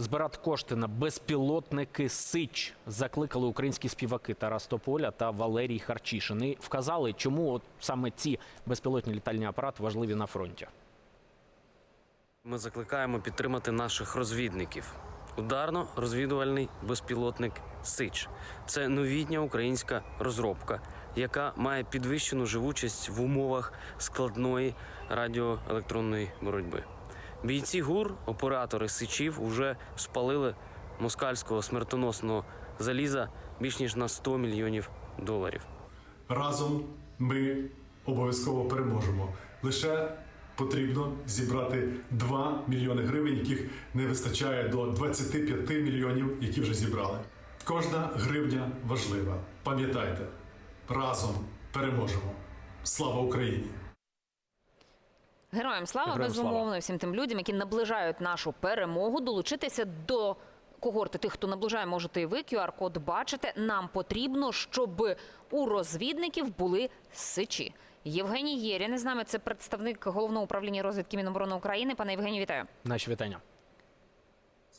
Збирати кошти на безпілотники Сич закликали українські співаки Тарас Тополя та Валерій Харчишин. І вказали, чому от саме ці безпілотні літальні апарати важливі на фронті. Ми закликаємо підтримати наших розвідників. Ударно-розвідувальний безпілотник Сич це новітня українська розробка, яка має підвищену живучість в умовах складної радіоелектронної боротьби. Бійці ГУР, оператори Сичів, уже спалили москальського смертоносного заліза більш ніж на 100 мільйонів доларів. Разом ми обов'язково переможемо. Лише потрібно зібрати 2 мільйони гривень, яких не вистачає до 25 мільйонів, які вже зібрали. Кожна гривня важлива. Пам'ятайте, разом переможемо. Слава Україні! Героям слава Героям безумовно слава. всім тим людям, які наближають нашу перемогу, долучитися до когорти тих, хто наближає, можете і ви QR-код бачите. Нам потрібно, щоб у розвідників були сичі. Євгеній Єрін з нами це представник головного управління розвідки Міноборони України. Пане Євгенію, вітаю. Наші вітання.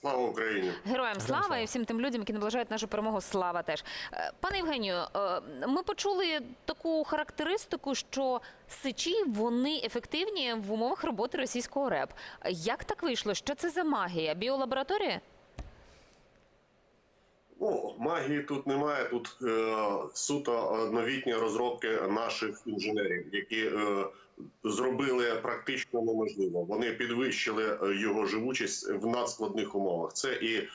Слава Україні! Героям слава слава. і всім тим людям, які наближають нашу перемогу. Слава теж. Е, Пане Євгенію, е, ми почули таку характеристику, що сичі вони ефективні в умовах роботи російського РЕП. Як так вийшло? Що це за магія? Біолабораторія? Ну, магії тут немає. Тут е, суто е, новітні розробки наших інженерів, які е, зробили практично неможливо. Вони підвищили е, його живучість в надскладних умовах. Це і е,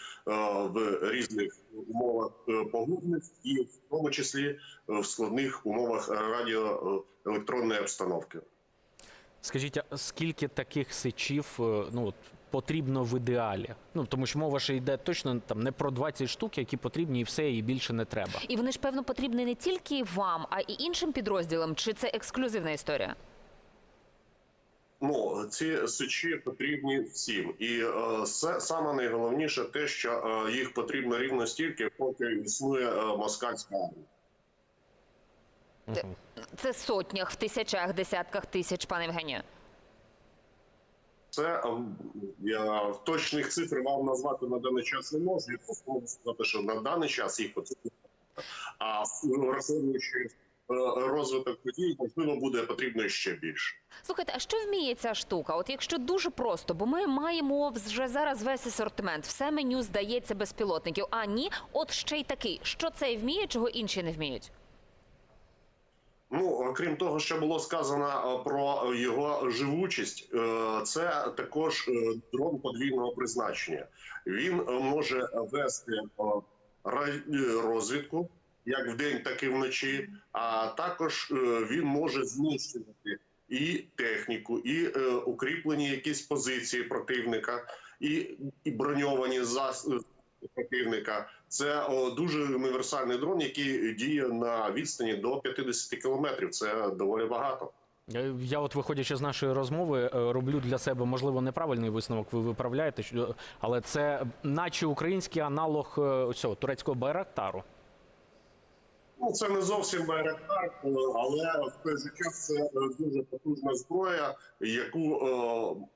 в різних умовах е, погодних, і в тому числі в складних умовах радіоелектронної обстановки. Скажіть, а скільки таких сичів ну, потрібно в ідеалі? Ну тому що мова ще йде точно там не про 20 штук, які потрібні, і все, і більше не треба. І вони ж певно потрібні не тільки вам, а й іншим підрозділам. Чи це ексклюзивна історія? Ну, ці сечі потрібні всім, і е, це саме найголовніше те, що е, їх потрібно рівно стільки, поки існує е, москальська армія. Це в сотнях, в тисячах, десятках тисяч, пане Євгенію. Це я точних цифр вам назвати на даний час не можу. Я можу сказати, що на даний час їх потрібно. А враховуючи е, розвиток подій, можливо, буде потрібно ще більше. Слухайте, а що вміє ця штука? От якщо дуже просто, бо ми маємо вже зараз весь асортимент, все меню здається безпілотників. А ні, от ще й такий. Що цей вміє, чого інші не вміють? Ну, окрім того, що було сказано е, про його живучість, е, це також е, дрон подвійного призначення. Він може вести розвідку як вдень, так і вночі. А також він може знищувати і техніку, і укріплені якісь позиції противника, і, і броньовані зас- противника. Це о, дуже універсальний дрон, який діє на відстані до 50 кілометрів. Це доволі багато. Е, Я, от виходячи з нашої розмови, е, роблю для себе можливо неправильний висновок. Ви виправляєте, але це наче український аналог е, цього турецького байрактару. Ну це не зовсім байрактар, але в той же час це дуже потужна зброя, яку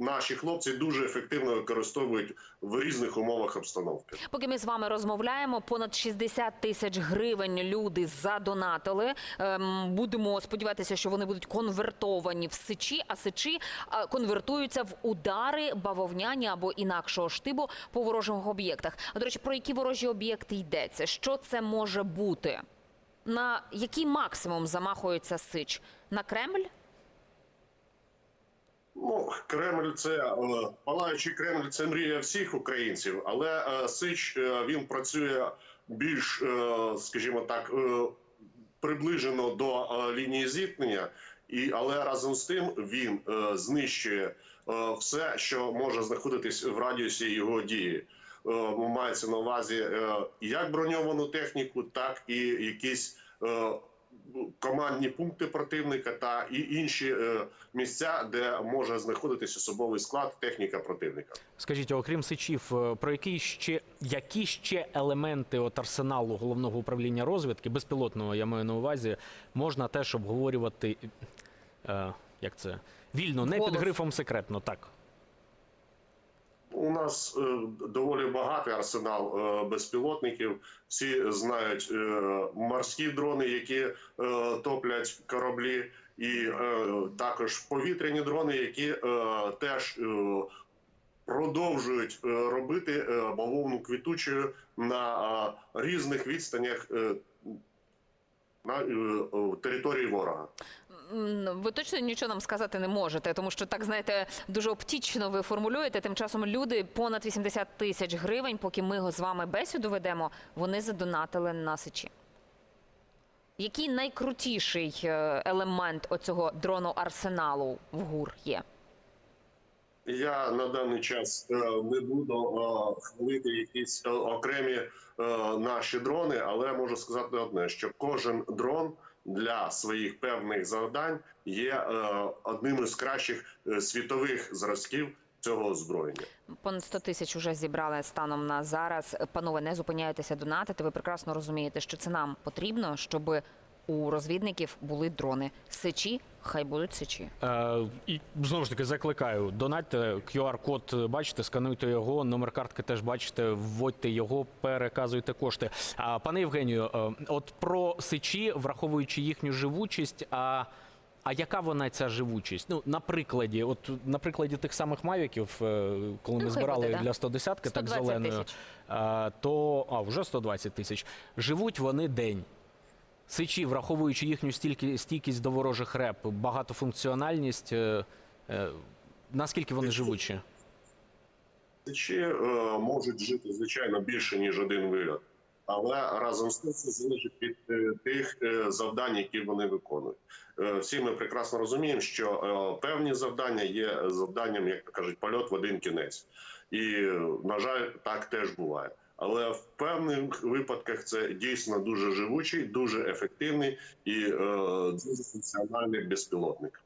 наші хлопці дуже ефективно використовують в різних умовах обстановки. Поки ми з вами розмовляємо, понад 60 тисяч гривень люди задонатили. Ем, будемо сподіватися, що вони будуть конвертовані в сичі, а сичі конвертуються в удари бавовняні або інакшого штибу по ворожих об'єктах. А до речі, про які ворожі об'єкти йдеться? Що це може бути? На який максимум замахується сич? На Кремль? Ну, Кремль це е, палаючий Кремль, це мрія всіх українців, але е, Сич е, він працює більш, скажімо так, приближено до лінії зіткнення, і але разом з тим він знищує все, що може знаходитись в радіусі його дії. Мається на увазі як броньовану техніку, так і якісь. Е, командні пункти противника та і інші е, місця, де може знаходитись особовий склад, техніка противника. Скажіть, окрім сичів, е, про які ще які ще елементи от арсеналу головного управління розвідки, безпілотного я маю на увазі, можна теж обговорювати е, як це вільно, не Голос. під грифом секретно, так. У нас е, доволі багатий арсенал е, безпілотників. Всі знають е, морські дрони, які топлять кораблі, і також повітряні дрони, які теж продовжують робити бавовну квітучою на різних відстанях на території ворога. Ви точно нічого нам сказати не можете, тому що так знаєте, дуже оптічно ви формулюєте. Тим часом люди понад 80 тисяч гривень, поки ми з вами бесіду ведемо, вони задонатили на сечі. Який найкрутіший е, елемент оцього дрону арсеналу в ГУР є? Я на даний час е, не буду е, хвалити якісь окремі наші дрони, але можу сказати одне: що кожен дрон для своїх певних завдань є е, одним із кращих е, світових зразків цього озброєння. Понад 100 тисяч уже зібрали станом на зараз. Панове, не зупиняйтеся донатити. Ви прекрасно розумієте, що це нам потрібно, щоб у розвідників були дрони. Сечі, хай будуть сечі. Е, і знову ж таки закликаю, донатьте QR-код, бачите, скануйте його, номер картки теж бачите, вводьте його, переказуйте кошти. А пане Євгенію, е, от про сечі, враховуючи їхню живучість, а. А яка вона ця живучість? Ну, на прикладі, от на прикладі тих самих мавіків, е, коли ми Ну, хай збирали буде, да. для 110-ки, так 120 зеленою, тисяч. е, то а вже 120 тисяч. Живуть вони день. Сичі, враховуючи їхню стійкість до ворожих реп, багатофункціональність, е, е, наскільки вони живучі? Сичі е, можуть жити звичайно більше ніж один вильот, але разом з тим це залежить від тих завдань, які вони виконують. Всі ми прекрасно розуміємо, що певні завдання є завданням, як кажуть, польот в один кінець, і на жаль, так теж буває. Але в певних випадках це дійсно дуже живучий, дуже ефективний і е, дуже функціональний безпілотник.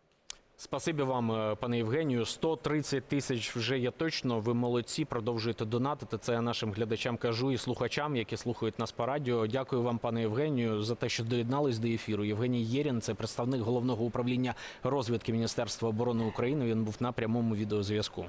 Спасибі вам, е, пане Євгенію. 130 тисяч вже є точно. Ви молодці, продовжуєте донатити. Це я нашим глядачам кажу і слухачам, які слухають нас по радіо. Дякую вам, пане Євгенію, за те, що доєднались до ефіру. Євгеній Єрін, це представник головного управління розвідки Міністерства оборони України. Він був на прямому відеозв'язку.